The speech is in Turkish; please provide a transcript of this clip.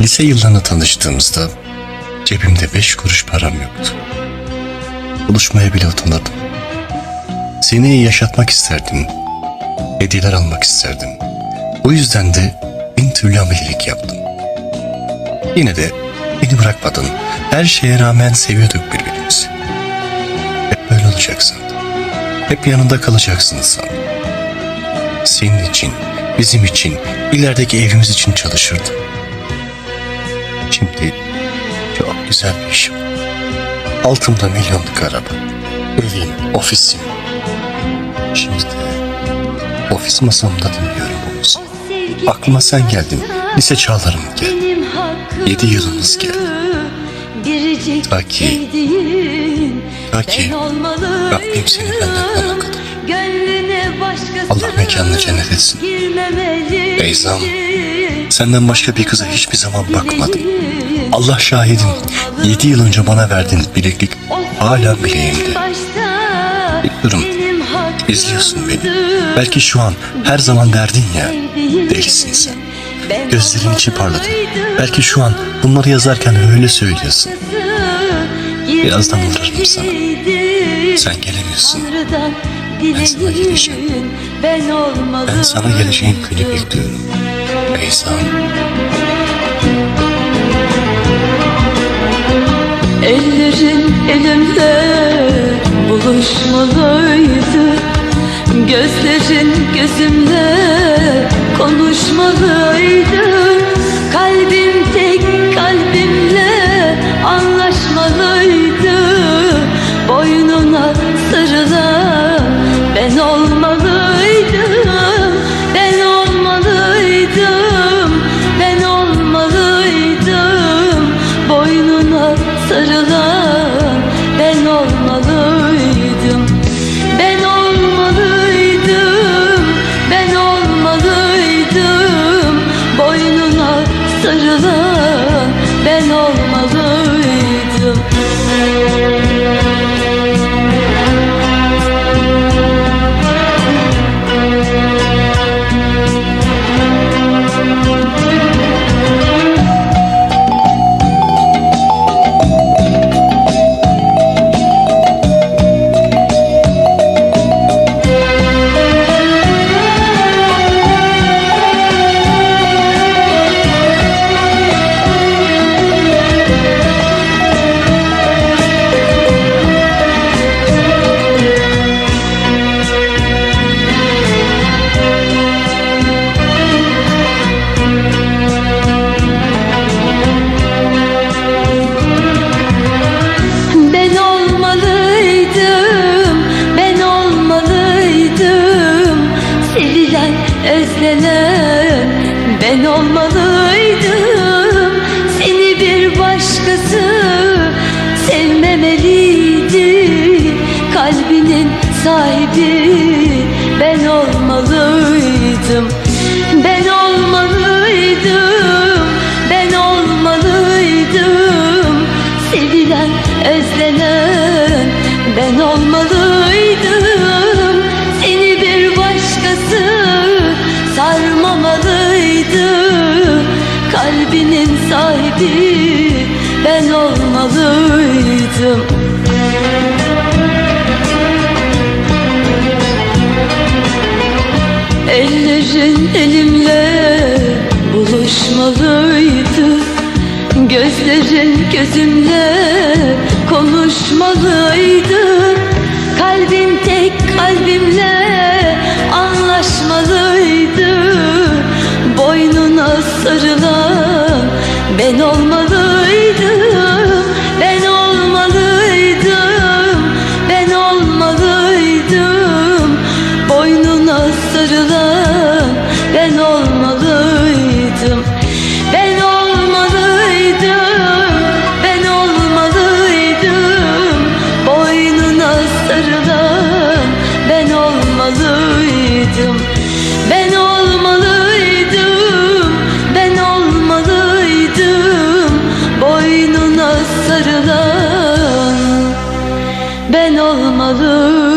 Lise yıllarında tanıştığımızda cebimde beş kuruş param yoktu. Buluşmaya bile utanırdım. Seni yaşatmak isterdim. Hediyeler almak isterdim. Bu yüzden de bin türlü amelilik yaptım. Yine de beni bırakmadın. Her şeye rağmen seviyorduk birbirimizi. Hep böyle olacaksın. Hep yanında kalacaksın sandım. Senin için, bizim için, ilerideki evimiz için çalışırdım. Şimdi çok güzel bir işim. Altımda milyonluk araba. Evim, ofisim. Şimdi de ofis masamda dinliyorum bu müziği. Aklıma sen geldin. Lise çağlarım geldi. Yedi yılımız geldi. Ta ki- ta ki Rabbim seni benden yana kadar. Allah mekanını cennet etsin. Beyzam, Senden başka bir kıza hiçbir zaman bakmadım. Allah şahidim. Yedi yıl önce bana verdiğin bileklik hala bileğimde. Biliyorum. İzliyorsun beni. Belki şu an her zaman derdin ya. Delisin sen. Gözlerin içi parladı. Belki şu an bunları yazarken öyle söylüyorsun. Birazdan uğrarım sana. Sen gelemiyorsun. Ben sana geleceğim. Ben sana geleceğim günü bekliyorum. Beyzam. Ellerin elimle buluşmalıydı Gözlerin gözümle konuşmalıydı sarılar özlenen ben olmalıydım. Seni bir başkası sevmemeliydi Kalbinin sahibi ben olmalıydım. Ben olmalıydım, ben olmalıydım. Sevilen, özlenen ben olmalıydım sahibi ben olmalıydım. Ellerin elimle buluşmalıydı. Gözlerin gözümle konuşmalıydı. Kalbim tek kalbimle anlaşmalıydı Ben olmalıydım Ağlıyor